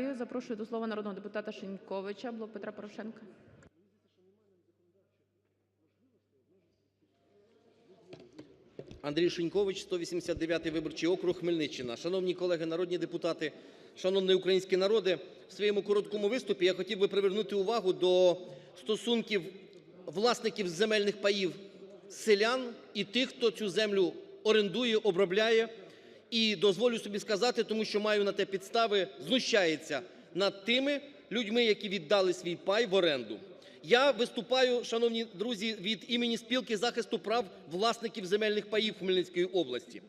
Запрошую до слова народного депутата Шиньковича, "Блок Петра Порошенка". Андрій Шинькович, 189 виборчий округ, Хмельниччина. Шановні колеги народні депутати, шановний український народе! В своєму короткому виступі я хотів би привернути увагу до стосунків власників земельних паїв селян і тих, хто цю землю орендує, обробляє. І дозволю собі сказати, тому що маю на те підстави, знущається над тими людьми, які віддали свій пай в оренду. Я виступаю, шановні друзі, від імені Спілки захисту прав власників земельних паїв Хмельницької області.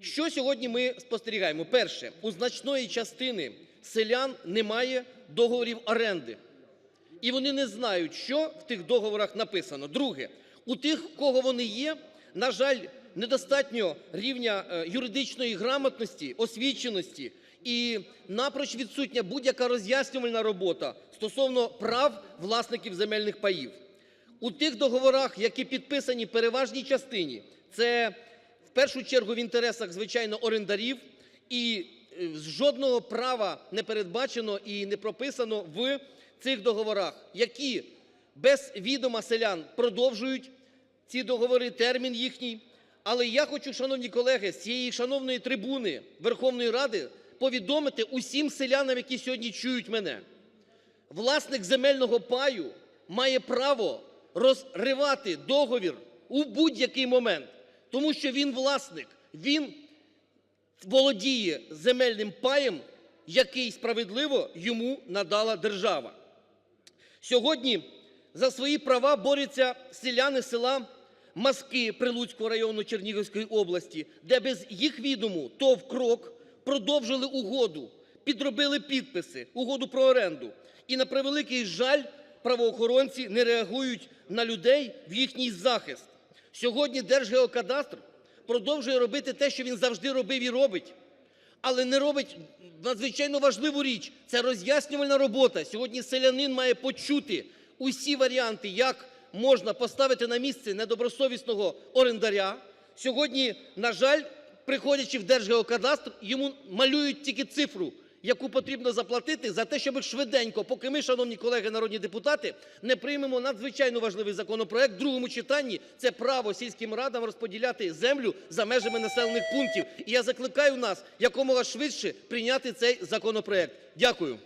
Що сьогодні ми спостерігаємо? Перше. У значної частини селян немає договорів оренди. І вони не знають, що в тих договорах написано. Друге. У тих, кого вони є, на жаль, недостатньо рівня е, юридичної грамотності, освіченості і напроч відсутня будь-яка роз'яснювальна робота стосовно прав власників земельних паїв. У тих договорах, які підписані в переважній частині, це в першу чергу в інтересах, звичайно, орендарів, і е, жодного права не передбачено і не прописано в цих договорах, які без відома селян продовжують ці договори, термін їхній. Але я хочу, шановні колеги, з цієї шановної трибуни Верховної Ради повідомити усім селянам, які сьогодні чують мене. Власник земельного паю має право розривати договір у будь-який момент, тому що він власник, він володіє земельним паєм, який справедливо йому надала держава. Сьогодні за свої права борються селяни села Маски Прилуцького району Чернігівської області, де без їх відому ТОВ «Крок» продовжили угоду, підробили підписи, угоду про оренду. І, на превеликий жаль, правоохоронці не реагують на людей в їхній захист. Сьогодні Держгеокадастр продовжує робити те, що він завжди робив і робить, але не робить надзвичайно важливу річ – це роз'яснювальна робота. Сьогодні селянин має почути усі варіанти, як можна поставити на місце недобросовісного орендаря. Сьогодні, на жаль, приходячи в Держгеокадастр, йому малюють тільки цифру, яку потрібно заплатити за те, щоб швиденько, поки ми, шановні колеги народні депутати, не приймемо надзвичайно важливий законопроект в другому читанні, це право сільським радам розподіляти землю за межами населених пунктів. І я закликаю нас якомога швидше прийняти цей законопроект. Дякую.